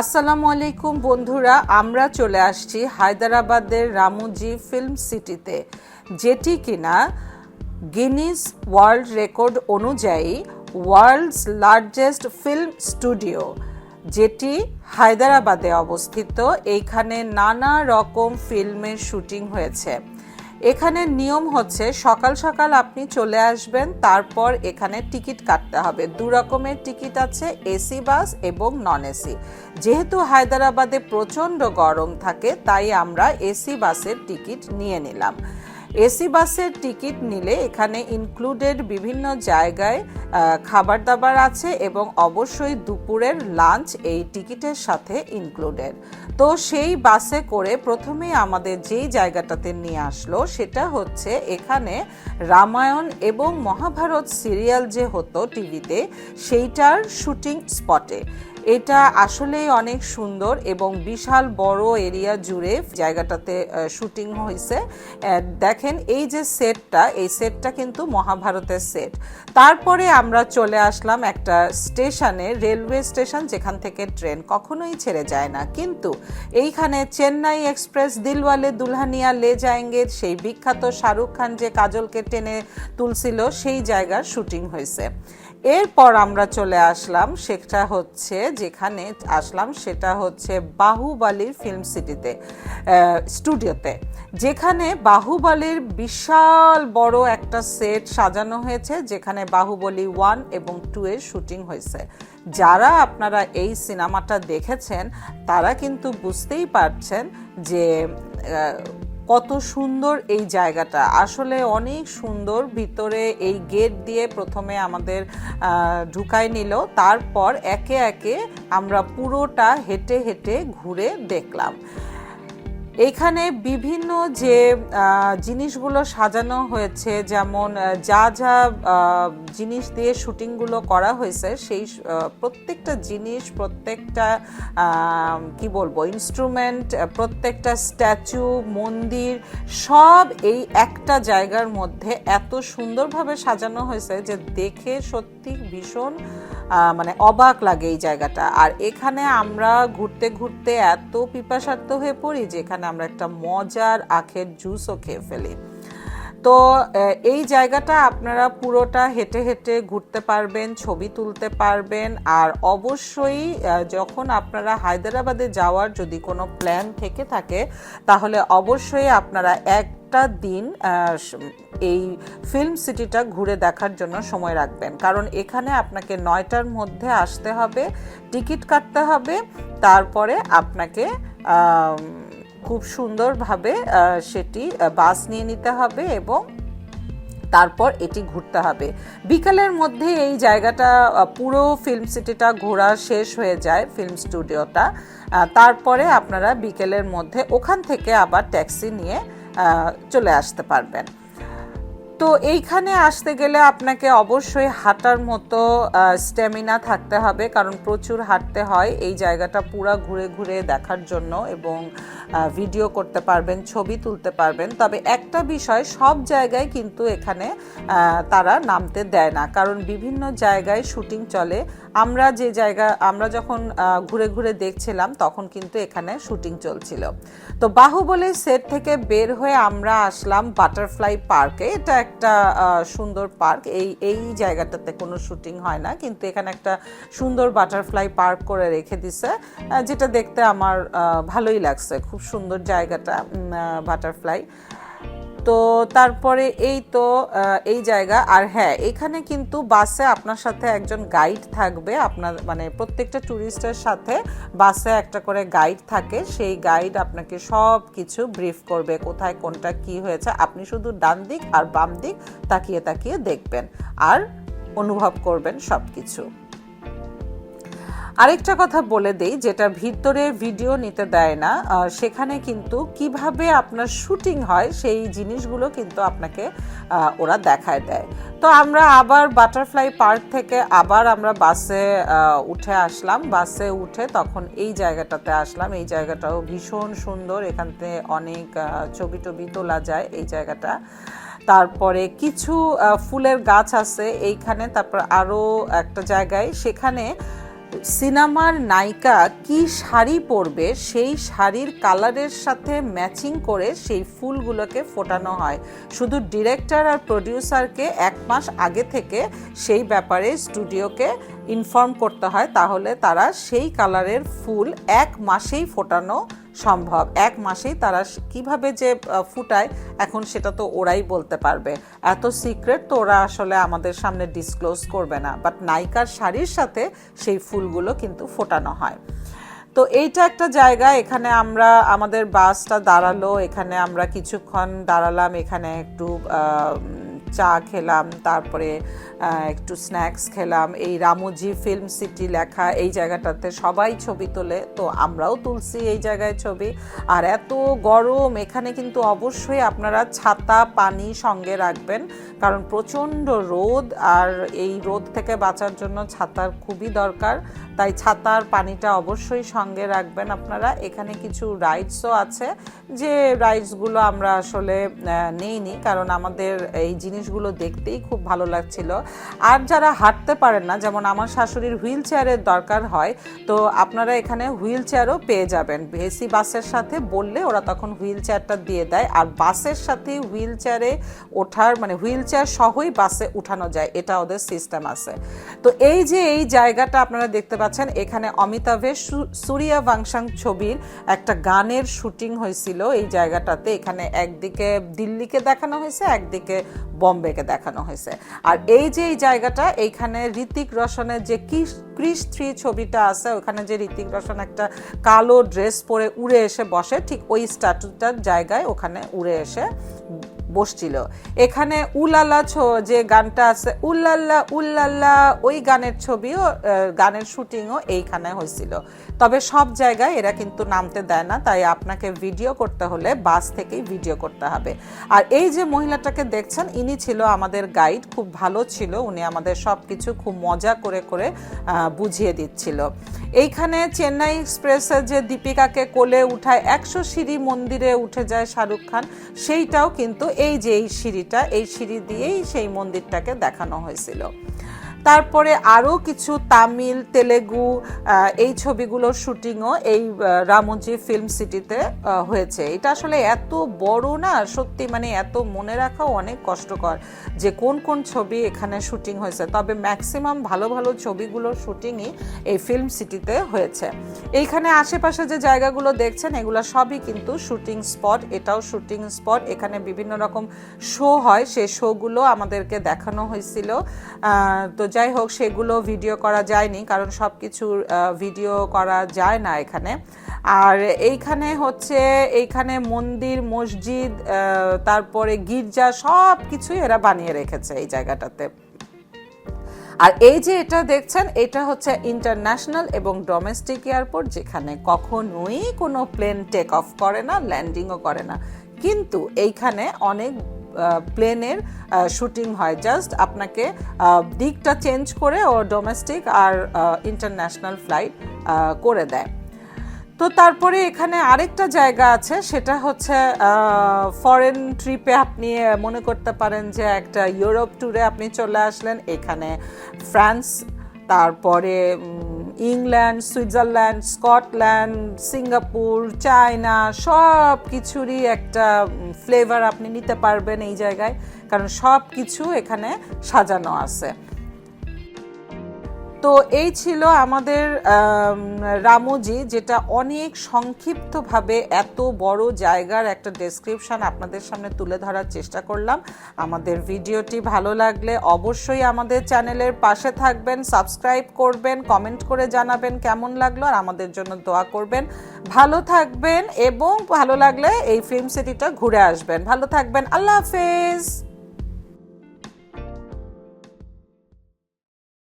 আসসালামু আলাইকুম বন্ধুরা, আমরা চলে আসছি হায়দ্রাবাদের রামুজি ফিল্ম সিটিতে, যেটি কিনা গিনিস ওয়ার্ল্ড রেকর্ড অনুযায়ী ওয়ার্ল্ডস লার্জেস্ট ফিল্ম স্টুডিও, যেটি হায়দ্রাবাদে অবস্থিত। এইখানে নানা রকম ফিল্মের শুটিং হয়েছে। এখানে নিয়ম হচ্ছে সকাল সকাল আপনি চলে আসবেন, তারপর এখানে টিকিট কাটতে হবে। দু রকমের টিকিট আছে, এসি, বাস এবং নন এসি যেহেতু হায়দ্রাবাদে প্রচণ্ড গরম থাকে, তাই আমরা এসি, বাসের টিকিট নিয়ে নিলাম। এসি বাসের টিকিট নিলে এখানে ইনক্লুডেড বিভিন্ন জায়গায় খাবার দাবার আছে এবং অবশ্যই দুপুরের লাঞ্চ এই টিকিটের সাথে ইনক্লুডেড তো সেই বাসে করে প্রথমেই আমাদের যেই জায়গাটাতে নিয়ে আসলো সেটা হচ্ছে এখানে রামায়ণ এবং মহাভারত সিরিয়াল যে হতো টিভিতে সেইটার শুটিং স্পটে এটা আসলেই অনেক সুন্দর এবং বিশাল বড় এরিয়া জুড়ে জায়গাটাতে শুটিং হয়েছে। দেখেন এই যে সেটটা, এই সেটটা কিন্তু মহাভারতের সেট। তারপরে আমরা চলে আসলাম একটা স্টেশনে, রেলওয়ে স্টেশন, যেখান থেকে ট্রেন কখনোই ছেড়ে যায় না। কিন্তু এইখানে চেন্নাই এক্সপ্রেস, দিলওয়ালে, দুলহানিয়া, লে যায়েঙ্গে সেই বিখ্যাত শাহরুখ খান যে কাজলকে টেনে তুলছিল, সেই জায়গার শুটিং হয়েছে। এরপর আমরা চলে আসলাম, সেটা হচ্ছে যেখানে আসলাম, সেটা হচ্ছে বাহুবালির ফিল্ম সিটিতে স্টুডিওতে যেখানে বাহুবলীর বিশাল বড় একটা সেট সাজানো হয়েছে, যেখানে বাহুবলী ওয়ান এবং টু এর শুটিং হয়েছে। যারা আপনারা এই সিনেমাটা দেখেছেন, তারা কিন্তু বুঝতেই পারছেন যে কত সুন্দর এই জায়গাটা। আসলে অনেক সুন্দর, ভিতরে এই গেট দিয়ে প্রথমে আমাদের ঢুকায় নিল, তারপর একে একে আমরা পুরোটা হেঁটে হেঁটে ঘুরে দেখলাম। এখানে বিভিন্ন যে জিনিসগুলো সাজানো হয়েছে, যেমন যা যা জিনিস দিয়ে শুটিংগুলো করা হয়েছে, সেই প্রত্যেকটা জিনিস, প্রত্যেকটা কি বলব ইনস্ট্রুমেন্ট প্রত্যেকটা স্ট্যাচু মন্দির, সব এই একটা জায়গার মধ্যে এত সুন্দরভাবে সাজানো হয়েছে যে দেখে সত্যি ভীষণ মানে অবাক লাগে এই জায়গাটা। আর এখানে আমরা ঘুরতে ঘুরতে এত পিপাসার্থ হয়ে পড়ি যে এখানে আমরা একটা মজার আখের জুসও খেয়ে ফেলি। তো এই জায়গাটা আপনারা পুরোটা হেঁটে হেঁটে ঘুরতে পারবেন, ছবি তুলতে পারবেন। আর অবশ্যই যখন আপনারা হায়দ্রাবাদে যাওয়ার যদি কোনো প্ল্যান থেকে থাকে, তাহলে অবশ্যই আপনারা একটা দিন এই ফিল্ম সিটিটা ঘুরে দেখার জন্য সময় রাখবেন। কারণ এখানে আপনাকে নয়টার মধ্যে আসতে হবে, টিকিট কাটতে হবে, তারপরে আপনাকে খুব সুন্দরভাবে সেটি বাস নিয়ে নিতে হবে এবং তারপর এটি ঘুরতে হবে। বিকালের মধ্যে এই জায়গাটা পুরো ফিল্ম সিটিটা ঘোরা শেষ হয়ে যায় ফিল্ম স্টুডিওটা তারপরে আপনারা বিকেলের মধ্যে ওখান থেকে আবার ট্যাক্সি নিয়ে চলে আসতে পারবেন। তো এইখানে আসতে গেলে আপনাকে অবশ্যই হাঁটার মতো স্ট্যামিনা থাকতে হবে। কারণ প্রচুর হাঁটতে হয় এই জায়গাটা পুরা ঘুরে ঘুরে দেখার জন্য এবং ভিডিও করতে পারবেন, ছবি তুলতে পারবেন। তবে একটা বিষয়, সব জায়গায় কিন্তু এখানে তারা নামতে দেয় না। কারণ বিভিন্ন জায়গায় শুটিং চলে। আমরা যে জায়গা, আমরা যখন ঘুরে ঘুরে দেখছিলাম, তখন কিন্তু এখানে শুটিং চলছিল। তো বাহুবলী সেট থেকে বের হয়ে আমরা আসলাম বাটারফ্লাই পার্কে এটা একটা সুন্দর পার্ক। এই এই জায়গাটাতে কোনো শুটিং হয় না, কিন্তু এখানে একটা সুন্দর বাটারফ্লাই পার্ক করে রেখে দিছে যেটা দেখতে আমার ভালোই লাগছে। খুব সুন্দর জায়গাটা বাটারফ্লাই। তো তারপরে এই তো এই জায়গা। আর হ্যাঁ এখানে কিন্তু বাসে আপনার সাথে একজন গাইড থাকবে। আপনার মানে প্রত্যেকটা ট্যুরিস্টের সাথে বাসে একটা করে গাইড থাকে। সেই গাইড আপনাকে সব কিছু ব্রিফ করবে, কোথায় কোনটা কি হয়েছে। আপনি শুধু ডান দিক আর বাম দিক তাকিয়ে তাকিয়ে দেখবেন। আর অনুভব করবেন সব কিছু আরেকটা কথা বলে দেই, যেটা ভিতরে ভিডিও নিতে দেয় না সেখানে কিন্তু কীভাবে আপনার শুটিং হয় সেই জিনিসগুলো কিন্তু আপনাকে ওরা দেখায় দেয়। তো আমরা আবার বাটারফ্লাই পার্ক থেকে আবার আমরা বাসে উঠে আসলাম। বাসে উঠে তখন এই জায়গাটাতে আসলাম। এই জায়গাটাও ভীষণ সুন্দর। এখান থেকে অনেক ছবি টবি তোলা যায় এই জায়গাটা। তারপরে কিছু ফুলের গাছ আছে এইখানে। তারপর আরও একটা জায়গায়। সেখানে সিনেমার নায়িকা কি শাড়ি পরবে, সেই শাড়ির কালারের সাথে ম্যাচিং করে সেই ফুলগুলোকে ফোটানো হয়। শুধু ডিরেক্টর আর প্রডিউসারকে এক মাস আগে থেকে সেই ব্যাপারে স্টুডিওকে ইনফর্ম করতে হয়, তাহলে তারা সেই কালারের ফুল এক মাসেই ফোটানো সম্ভব। এক মাসেই তারা কীভাবে যে ফুটায়, এখন সেটা তো ওরাই বলতে পারবে। এত সিক্রেট তো ওরা আসলে আমাদের সামনে ডিসক্লোজ করবে না। বাট নায়িকার শাড়ির সাথে সেই ফুলগুলো কিন্তু ফোটানো হয়। তো এইটা একটা জায়গা, এখানে আমরা, আমাদের বাসটা দাঁড়াল, এখানে আমরা কিছুক্ষণ দাঁড়ালাম, এখানে একটু চা খেলাম, তারপরে একটু স্ন্যাক্স খেলাম। এই রামুজি ফিল্ম সিটি লেখা এই জায়গাটাতে সবাই ছবি তোলে, তো আমরাও তুলছি এই জায়গায় ছবি। আর এত গরম, এখানে কিন্তু অবশ্যই আপনারা ছাতা, পানি সঙ্গে রাখবেন, কারণ প্রচণ্ড রোদ, আর এই রোদ থেকে বাঁচার জন্য ছাতার খুবই দরকার। তাই ছাতার পানিটা অবশ্যই সঙ্গে রাখবেন আপনারা। এখানে কিছু রাইডসও আছে, যে রাইডসগুলো আমরা আসলে নেইনি, কারণ আমাদের এই জিনিসগুলো দেখতেই খুব ভালো লাগছিল। আর যারা হাঁটতে পারেন না, যেমন আমার শাশুড়ির হুইল চেয়ারের দরকার হয়, তো আপনারা এখানে হুইল চেয়ারও পেয়ে যাবেন। এসি বাসের সাথে বললে ওরা তখন হুইল চেয়ারটা দিয়ে দেয়। আর বাসের সাথে হুইল চেয়ারে ওঠার মানে হুইল চেয়ার সহই বাসে উঠানো যায়, এটা ওদের সিস্টেম আছে। তো এই যে এই জায়গাটা আপনারা দেখতে পাচ্ছেন, এখানে অমিতাভের সূর্যা বাংশাং ছবির একটা গানের শুটিং হয়েছিল এই জায়গাটাতে। এখানে একদিকে দিল্লিকে দেখানো হয়েছে, একদিকে বম্বেকে দেখানো হয়েছে। আর এই যে এই জায়গাটা, এইখানে ঋতিক রোশনের যে ক্রিস থ্রি ছবিটা আছে, ওখানে যে ঋতিক রোশন একটা কালো ড্রেস পরে উড়ে এসে বসে, ঠিক ওই স্ট্যাটুটার জায়গায় ওখানে উড়ে এসে বসছিল। এখানে উলালা ছো- যে গানটা আছে উল্লাল্লা উল্লাল্লা ওই গানের ছবিও গানের শুটিংও এইখানে হয়েছিল। তবে সব জায়গায় এরা কিন্তু নামতে দেয় না, তাই আপনাকে ভিডিও করতে হলে বাস থেকেই ভিডিও করতে হবে। আর এই যে মহিলাটাকে দেখছেন, ইনি ছিল আমাদের গাইড, খুব ভালো ছিল, উনি আমাদের সব কিছু খুব মজা করে করে বুঝিয়ে দিচ্ছিল। এইখানে চেন্নাই এক্সপ্রেসে যে দীপিকাকে কোলে উঠায়, একশো সিঁড়ি মন্দিরে উঠে যায় শাহরুখ খান, সেইটাও কিন্তু এই যে এই সিঁড়িটা এই সিঁড়ি দিয়েই সেই মন্দিরটাকে দেখানো হয়েছিল। তারপরে আরও কিছু তামিল, তেলেগু এই ছবিগুলোর শুটিংও এই রামজি ফিল্ম সিটিতে হয়েছে। এটা আসলে এত বড় না, সত্যি মানে এত মনে রাখাও অনেক কষ্টকর যে কোন কোন ছবি এখানে শুটিং হয়েছে। তবে ম্যাক্সিমাম ভালো ভালো ছবিগুলোর শুটিংই এই ফিল্ম সিটিতে হয়েছে। এইখানে আশেপাশে যে জায়গাগুলো দেখছেন, এগুলো সবই কিন্তু শুটিং স্পট। এটাও শুটিং স্পট। এখানে বিভিন্ন রকম শো হয়। সেই শোগুলো আমাদেরকে দেখানো হয়েছিল। তো যাই হোক, সেগুলো ভিডিও করা যায়নি, কারণ সব কিছুর ভিডিও করা যায় না এখানে। আর এইখানে হচ্ছে, এইখানে মন্দির, মসজিদ তারপরে গির্জা সব কিছুই এরা বানিয়ে রেখেছে এই জায়গাটাতে। আর এই যে এটা দেখছেন, এটা হচ্ছে ইন্টারন্যাশনাল এবং ডোমেস্টিক এয়ারপোর্ট যেখানে কখনোই কোনো প্লেন টেক অফ করে না ল্যান্ডিংও করে না। কিন্তু এইখানে অনেক প্লেনের শুটিং হয়। জাস্ট আপনাকে দিকটা চেঞ্জ করে ও ডোমেস্টিক আর ইন্টারন্যাশনাল ফ্লাইট করে দেয়। তো তারপরে এখানে আরেকটা জায়গা আছে, সেটা হচ্ছে ফরেন ট্রিপে আপনি মনে করতে পারেন যে একটা ইউরোপ ট্যুরে আপনি চলে আসলেন। এখানে ফ্রান্স, তারপরে England, Switzerland, Scotland, Singapore, China, সব কিছুরই একটা ফ্লেভার আপনি নিতে পারবেন এই জায়গায়। কারণ সব কিছু এখানে সাজানো আছে। তো এই ছিল আমাদের আম, রামোজি যেটা অনেক সংক্ষিপ্তভাবে এত বড় জায়গার একটা ডেসক্রিপশন আপনাদের সামনে তুলে ধরার চেষ্টা করলাম। আমাদের ভিডিওটি ভালো লাগলে অবশ্যই আমাদের চ্যানেলের পাশে থাকবেন সাবস্ক্রাইব করবেন কমেন্ট করে জানাবেন কেমন লাগল আর আমাদের জন্য দোয়া করবেন। ভালো থাকবেন এবং ভালো লাগলে এই ফিল্ম সিটিটা ঘুরে আসবেন। ভালো থাকবেন। আল্লাহ হাফেজ।